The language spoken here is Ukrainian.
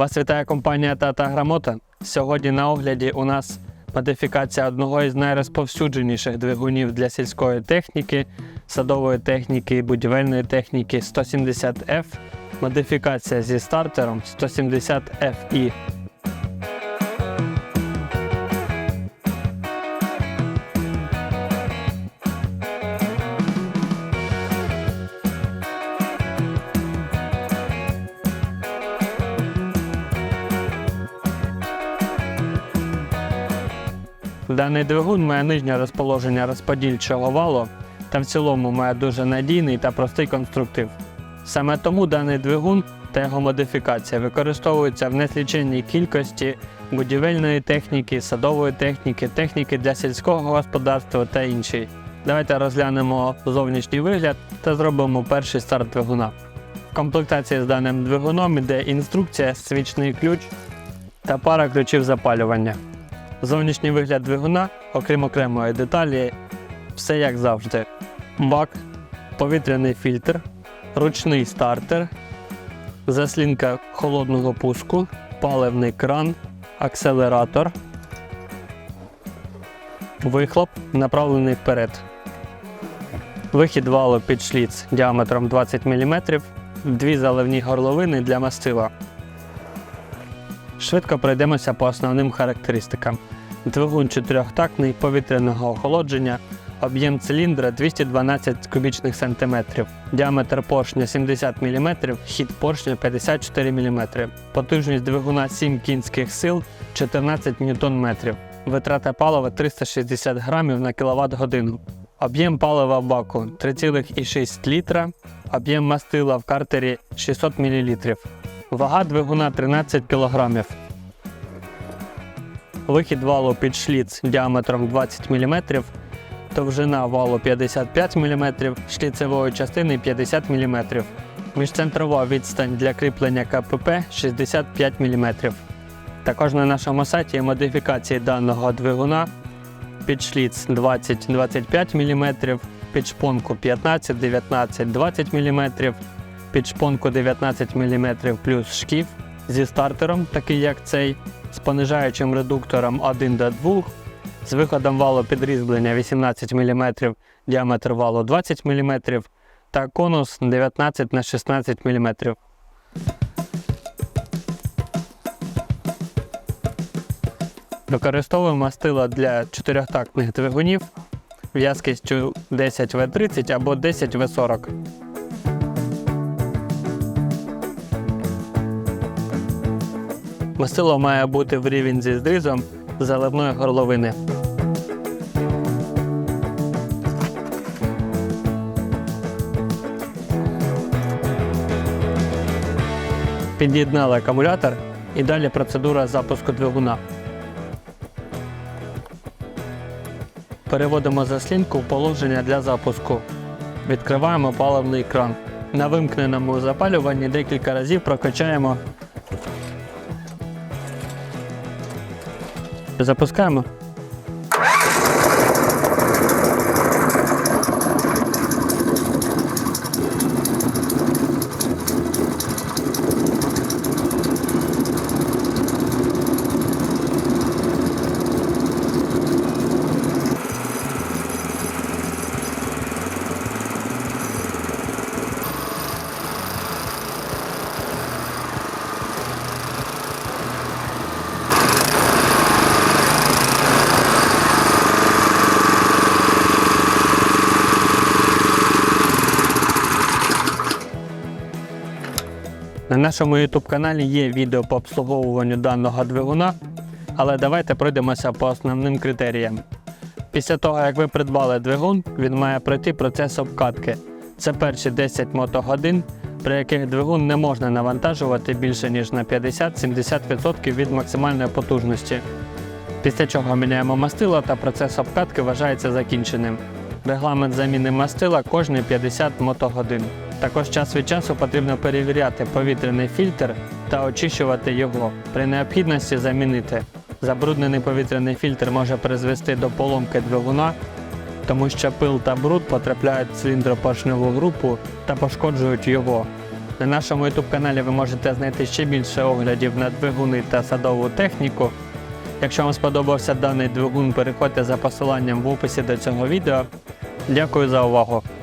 Вас вітає компанія Тата Грамота. Сьогодні на огляді у нас модифікація одного із найрозповсюдженіших двигунів для сільської техніки, садової техніки і будівельної техніки 170F. Модифікація зі стартером 170FI. Даний двигун має нижнє розположення розподільчого валу та в цілому має дуже надійний та простий конструктив. Саме тому даний двигун та його модифікація використовуються в несліченній кількості будівельної техніки, садової техніки, техніки для сільського господарства та іншій. Давайте розглянемо зовнішній вигляд та зробимо перший старт двигуна. В комплектації з даним двигуном іде інструкція, свічний ключ та пара ключів запалювання. Зовнішній вигляд двигуна, окрім окремої деталі, все як завжди. Бак, повітряний фільтр, ручний стартер, заслінка холодного пуску, паливний кран, акселератор, вихлоп направлений вперед. Вихід валу під шліц діаметром 20 мм, дві заливні горловини для мастила. Швидко пройдемося по основним характеристикам. Двигун чотирьохтактний повітряного охолодження, об'єм циліндра 212 кубічних сантиметрів, діаметр поршня 70 мм, хід поршня 54 мм, потужність двигуна 7 кінських сил 14 Нм, витрата палива 360 грамів на кВт годину. Об'єм палива в баку 3,6 літра, об'єм мастила в картері 600 мл. Вага двигуна 13 кг. Вихід валу під шліц діаметром 20 мм, довжина валу 55 мм, шліцевої частини 50 мм. Міжцентрова відстань для кріплення КПП 65 мм. Також на нашому сайті є модифікації даного двигуна під шліц 20-25 мм, під шпонку 15, 19, 20 мм, під шпонку 19 мм плюс шкіф зі стартером, такий як цей, з понижаючим редуктором 1 до 2, з виходом валу підрізблення 18 мм, діаметр валу 20 мм та конус 19 на 16 мм. Використовуємо мастила для чотирьохтактних двигунів в'язкістю 10 В30 або 10 Мастило має бути в рівень зі зрізом заливної горловини. Під'єднали акумулятор і далі процедура запуску двигуна. Переводимо заслінку в положення для запуску. Відкриваємо паливний кран. На вимкненому запалюванні декілька разів прокачаємо Запускаємо. На нашому YouTube каналі є відео по обслуговуванню даного двигуна, але давайте пройдемося по основним критеріям. Після того, як ви придбали двигун, він має пройти процес обкатки. Це перші 10 мотогодин, при яких двигун не можна навантажувати більше ніж на 50-70% від максимальної потужності. Після чого міняємо мастило та процес обкатки вважається закінченим. Регламент заміни мастила кожні 50 мотогодин. Також час від часу потрібно перевіряти повітряний фільтр та очищувати його. При необхідності замінити. Забруднений повітряний фільтр може призвести до поломки двигуна, тому що пил та бруд потрапляють в циліндропоршневу групу та пошкоджують його. На нашому YouTube каналі ви можете знайти ще більше оглядів на двигуни та садову техніку. Якщо вам сподобався даний двигун, переходьте за посиланням в описі до цього відео. Дякую за увагу!